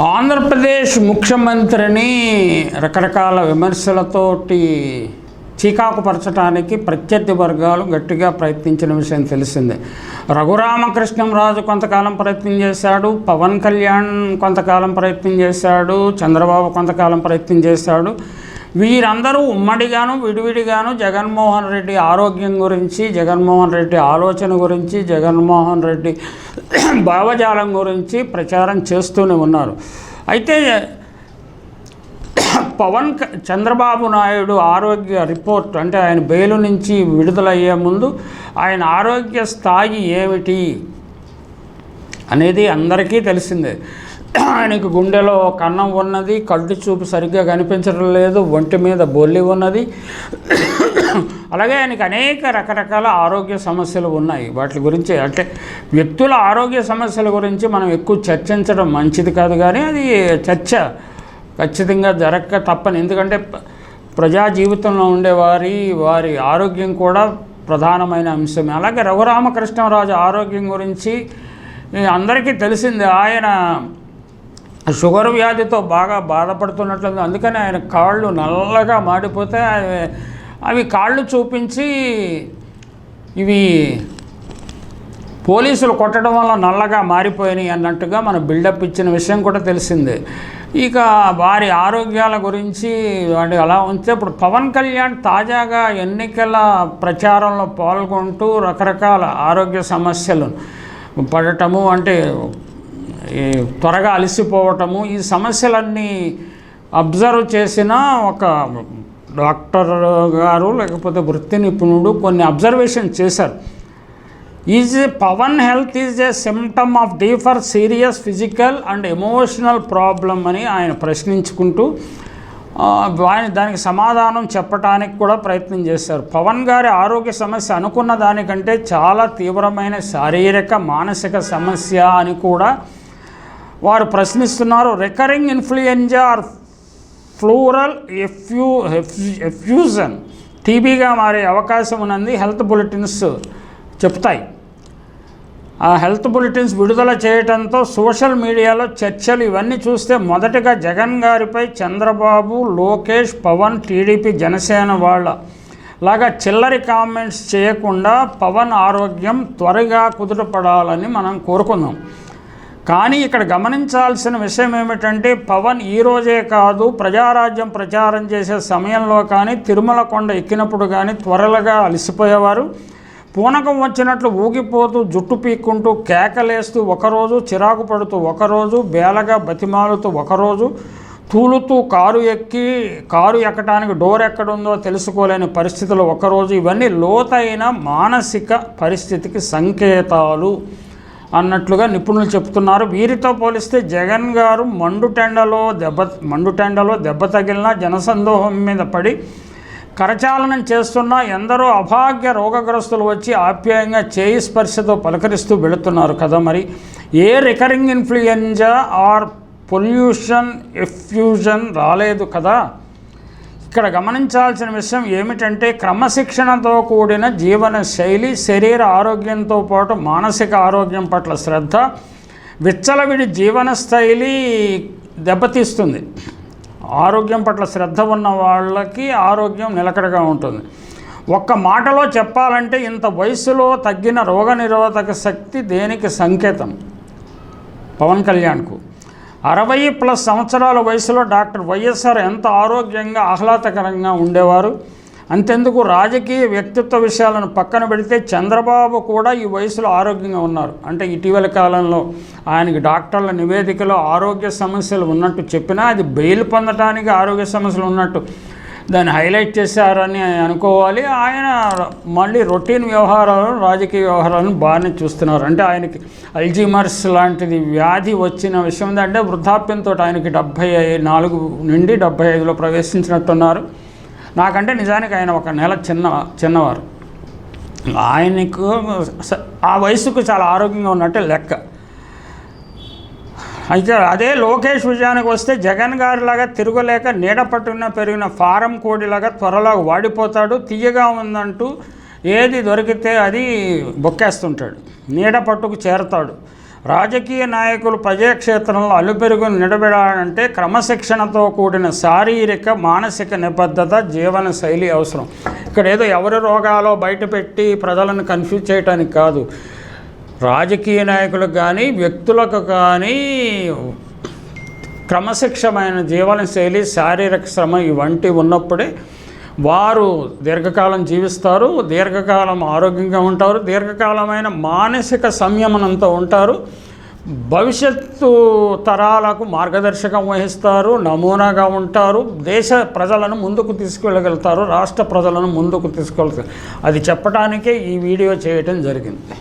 ఆంధ్రప్రదేశ్ ముఖ్యమంత్రిని రకరకాల విమర్శలతోటి చీకాకుపరచడానికి ప్రత్యర్థి వర్గాలు గట్టిగా ప్రయత్నించిన విషయం తెలిసిందే. రఘురామకృష్ణంరాజు కొంతకాలం ప్రయత్నం చేశాడు పవన్ కళ్యాణ్ కొంతకాలం ప్రయత్నం చేశాడు చంద్రబాబు కొంతకాలం ప్రయత్నం చేశాడు. వీరందరూ ఉమ్మడిగాను విడివిడిగాను జగన్మోహన్ రెడ్డి ఆరోగ్యం గురించి జగన్మోహన్ రెడ్డి ఆలోచన గురించి జగన్మోహన్ రెడ్డి భావజాలం గురించి ప్రచారం చేస్తూనే ఉన్నారు. అయితే పవన్ చంద్రబాబు నాయుడు ఆరోగ్య రిపోర్ట్ అంటే ఆయన బెయిలు నుంచి విడుదలయ్యే ముందు ఆయన ఆరోగ్య స్థాయి ఏమిటి అనేది అందరికీ తెలిసిందే. ఆయనకు గుండెలో కన్నం ఉన్నది కళ్ళు చూపు సరిగ్గా కనిపించడం లేదు ఒంటి మీద బొల్లి ఉన్నది. అలాగే ఆయనకి అనేక రకరకాల ఆరోగ్య సమస్యలు ఉన్నాయి. వాటి గురించి అంటే వ్యక్తుల ఆరోగ్య సమస్యల గురించి మనం ఎక్కువ చర్చించడం మంచిది కాదు కానీ అది చర్చ ఖచ్చితంగా జరగక తప్పని. ఎందుకంటే ప్రజా జీవితంలో ఉండేవారి వారి ఆరోగ్యం కూడా ప్రధానమైన అంశమే. అలాగే రఘురామకృష్ణరాజు ఆరోగ్యం గురించి అందరికీ తెలిసింది. ఆయన షుగర్ వ్యాధితో బాగా బాధపడుతున్నట్లుంది. అందుకని ఆయన కాళ్ళు నల్లగా మాడిపోతే అవి- కాళ్ళు చూపించి ఇవి పోలీసులు కొట్టడం వల్ల నల్లగా మారిపోయినాయి అన్నట్టుగా మన బిల్డప్ ఇచ్చిన విషయం కూడా తెలిసిందే. ఇక వారి ఆరోగ్యాల గురించి వాటి అలా ఉంటే ఇప్పుడు పవన్ కళ్యాణ్ తాజాగా ఎన్నికల ప్రచారంలో పాల్గొంటూ రకరకాల ఆరోగ్య సమస్యలు పడటము అంటే త్వరగా అలసిపోవటము ఈ సమస్యలన్నీ అబ్జర్వ్ చేసిన ఒక డాక్టర్ గారు లేకపోతే వృత్తి నిపుణుడు కొన్ని అబ్జర్వేషన్ చేశారు. Is Pawan health is a symptom of deeper serious physical and emotional problem అని ఆయన ప్రశ్నించుకుంటూ ఆయన దానికి సమాధానం చెప్పడానికి కూడా ప్రయత్నం చేశారు. పవన్ గారి ఆరోగ్య సమస్య అనుకున్న దానికంటే చాలా తీవ్రమైన శారీరక మానసిక సమస్య అని కూడా వారు ప్రశ్నిస్తున్నారు రికరింగ్ ఇన్ఫ్లుయెంజా ఆర్ ఫ్లూరల్ ఎఫ్యూ ఎఫ్యూజన్ టీబీగా మారే అవకాశం ఉన్నది హెల్త్ బులెటిన్స్ చెప్తాయి. ఆ హెల్త్ బులెటిన్స్ విడుదల చేయడంతో సోషల్ మీడియాలో చర్చలు ఇవన్నీ చూస్తే మొదటగా జగన్ గారిపై చంద్రబాబు లోకేష్ పవన్ టీడీపీ జనసేన వాళ్ళ లాగా చిల్లరి కామెంట్స్ చేయకుండా పవన్ ఆరోగ్యం త్వరగా కుదుటపడాలని మనం కోరుకుందాం. కానీ ఇక్కడ గమనించాల్సిన విషయం ఏమిటంటే పవన్ ఈ రోజే కాదు ప్రజారాజ్యం ప్రచారం చేసే సమయంలో కానీ తిరుమల కొండ ఎక్కినప్పుడు కానీ త్వరలుగా అలసిపోయేవారు. పూనకం వచ్చినట్లు ఊగిపోతూ జుట్టు పీక్కుంటూ కేకలేస్తూ ఒకరోజు చిరాకు పడుతూ ఒకరోజు బేలగా బతిమాలుతూ ఒకరోజు తూలుతూ కారు ఎక్కి కారు ఎక్కడానికి డోర్ ఎక్కడుందో తెలుసుకోలేని పరిస్థితులు ఒకరోజు. ఇవన్నీ లోతైన మానసిక పరిస్థితికి సంకేతాలు. అన్నట్లుగా నిపుణులు చెప్తున్నారు. వీరితో పోలిస్తే జగన్ గారు మండుటెండలో దెబ్బ మండుటెండలో దెబ్బ తగిలిన జనసందోహం మీద పడి కరచాలనం చేస్తున్న ఎందరో అభాగ్య రోగగ్రస్తులు వచ్చి ఆప్యాయంగా చేయి స్పర్శతో పలకరిస్తూ వెళుతున్నారు కదా మరి. A recurring influenza or pollution effusion రాలేదు కదా? ఇక్కడ గమనించాల్సిన విషయం ఏమిటంటే క్రమశిక్షణతో కూడిన జీవన శైలి శరీర ఆరోగ్యంతో పాటు మానసిక ఆరోగ్యం పట్ల శ్రద్ధ విచ్చలవిడి జీవన శైలి దెబ్బతీస్తుంది. ఆరోగ్యం పట్ల శ్రద్ధ ఉన్న వాళ్ళకి ఆరోగ్యం నిలకడగా ఉంటుంది. ఒక్క మాటలో చెప్పాలంటే ఇంత వయసులో తగ్గిన రోగనిరోధక శక్తి దేనికి సంకేతం? పవన్ కళ్యాణ్కు. అరవై ప్లస్ సంవత్సరాల వయసులో డాక్టర్ వైఎస్ఆర్ ఎంత ఆరోగ్యంగా ఆహ్లాదకరంగా ఉండేవారు? అంతెందుకు రాజకీయ వ్యక్తిత్వ విషయాలను పక్కన పెడితే చంద్రబాబు కూడా ఈ వయసులో ఆరోగ్యంగా ఉన్నారు. అంటే ఇటీవల కాలంలో ఆయనకి డాక్టర్ల నివేదికలో ఆరోగ్య సమస్యలు ఉన్నట్టు చెప్పినా అది బెయిల్ పొందడానికి ఆరోగ్య సమస్యలు ఉన్నట్టు. దాన్ని హైలైట్ చేశారని అనుకోవాలి. ఆయన మళ్ళీ రొటీన్ వ్యవహారాలను రాజకీయ వ్యవహారాలను బాగానే చూస్తున్నారు. అంటే ఆయనకి అల్జీమర్స్ లాంటిది వ్యాధి వచ్చిన విషయం ఏంటంటే వృద్ధాప్యంతో ఆయనకి డెబ్భై నాలుగు నుండి డెబ్భై ఐదులో ప్రవేశించినట్టున్నారు. నాకంటే నిజానికి ఆయన ఒక నెల చిన్న చిన్నవారు. ఆయనకు ఆ వయసుకు చాలా ఆరోగ్యంగా ఉన్నట్టే లెక్క. అయితే అదే లోకేష్ విజయానికి వస్తే జగన్ గారిలాగా తిరగలేక నీడ పట్టున పెరిగిన ఫారం కోడిలాగా త్వరలో వాడిపోతాడు తీయగా ఉందంటూ ఏది దొరికితే అది బొక్కేస్తుంటాడు నీడ పట్టుకు చేరతాడు. రాజకీయ నాయకులు ప్రజాక్షేత్రంలో అలుపెరుగును నిలబెడాలంటే క్రమశిక్షణతో కూడిన శారీరక మానసిక నిబద్ధత జీవన శైలి అవసరం. ఇక్కడ ఏదో ఎవరి రోగాలో బయటపెట్టి ప్రజలను కన్ఫ్యూజ్ చేయడానికి కాదు. రాజకీయ నాయకులకు కానీ వ్యక్తులకు కానీ క్రమశిక్షమైన జీవన శైలి శారీరక శ్రమ ఇవంటి ఉన్నప్పుడే వారు దీర్ఘకాలం జీవిస్తారు దీర్ఘకాలం ఆరోగ్యంగా ఉంటారు దీర్ఘకాలమైన మానసిక సంయమనంతో ఉంటారు. భవిష్యత్తు తరాలకు మార్గదర్శకం వహిస్తారు నమూనాగా ఉంటారు దేశ ప్రజలను ముందుకు తీసుకెళ్ళగలుగుతారు రాష్ట్ర ప్రజలను ముందుకు తీసుకెళ్తారు అది చెప్పడానికే ఈ వీడియో చేయటం జరిగింది.